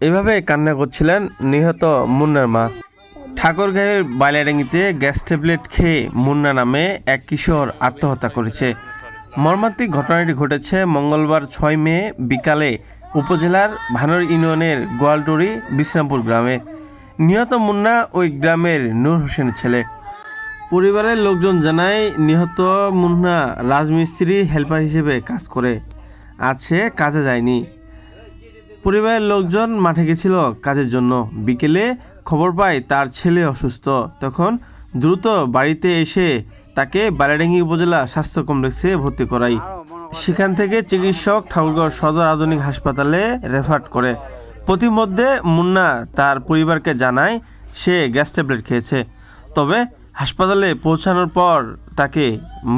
এভাবে কান্না করছিলেন নিহত মুন্নার মা। ঠাকুরগাঁয়ের বাইলাডাঙ্গিতে গ্যাস ট্যাবলেট খেয়ে মুন্না নামে এক কিশোর আত্মহত্যা করেছে। মর্মান্তিক ঘটনাটি ঘটেছে মঙ্গলবার ছয় মে বিকালে উপজেলার ভানর ইউনিয়নের গোয়ালটুরি বিশ্রামপুর গ্রামে। নিহত মুন্না ওই গ্রামের নূর হোসেনের ছেলে। পরিবারের লোকজন জানায়, নিহত মুন্না রাজমিস্ত্রি হেল্পার হিসেবে কাজ করে। আজ সে কাজে যায়নি। পরিবারের লোকজন মাঠে গেছিল কাজের জন্য। বিকেলে খবর পায় তার ছেলে অসুস্থ। তখন দ্রুত বাড়িতে এসে তাকে বালাডাঙ্গি উপজেলা স্বাস্থ্য কমপ্লেক্সে ভর্তি করাই সেখান থেকে চিকিৎসক ঠাকুরগাঁও সদর আধুনিক হাসপাতালে রেফার করে। প্রতিমধ্যে মুন্না তার পরিবারকে জানায়, সে গ্যাস ট্যাবলেট খেয়েছে। তবে হাসপাতালে পৌঁছানোর পর তাকে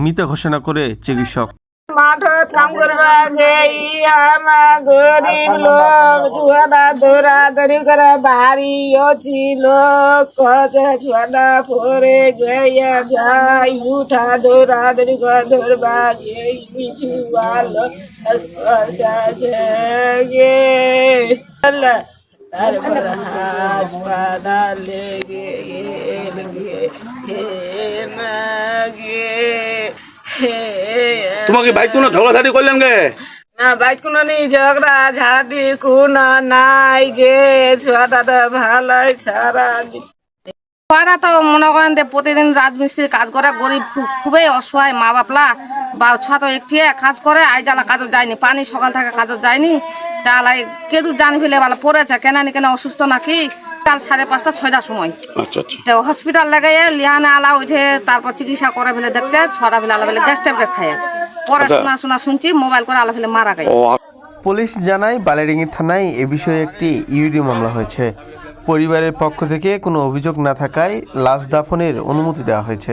মৃত ঘোষণা করে চিকিৎসক। মাঠত কাম করবা গেই আমা গরিব লোক ছুয়াটা দৌড়া দৌড়ি করে বাড়ি অছি লোক কচে ছুয়াটা পরে গেয়া যাই উঠা দৌড়া দৌড়ি করে গেই পিছু ভালো সাজে গে। তারপর হাসপাতালে গেল গে হে গে হে তোমাকে বাইক কোনো ঝগড়াঝাটি করলেন গে না বাইক কোনো নেই ঝগড়া ঝাঁটি কোনো নাই গে ছুয়াটা তো ভালোই সারা দিন তো মনে করেন যে প্রতিদিন রাজমিস্ত্রির কাজ করে গরিব খুবই অসহায় মা বাপলা বা ছা তো একটি কাজ করে আইজালা কাজও যায়নি পানি সকাল থেকে কাজও যায়নি। তাহলে কেদু জানি ফেলে বলা পড়েছে কেন নি কেন অসুস্থ নাকি। কাল সাড়ে পাঁচটা ছয়টার সময়। আচ্ছা আচ্ছা। তো হসপিটাল লাগাইয়ে লিহানা আলা উঠে তারপর চিকিৎসা করে ফেলে দেখছে ছটা ফেলে আলা ফেলে গ্যাস ট্যাবলেট খায়। পরে আচ্ছা। শোনা শোনা শুনছি মোবাইল করে আলো ফেলে মারা গেছে। পুলিশ জানায় বালেডিঙ্গি থানায় এ বিষয়ে একটি ইউডি মামলা হয়েছে। পরিবারের পক্ষ থেকে কোনো অভিযোগ না থাকায় লাশ দাফনের অনুমতি দেওয়া হয়েছে।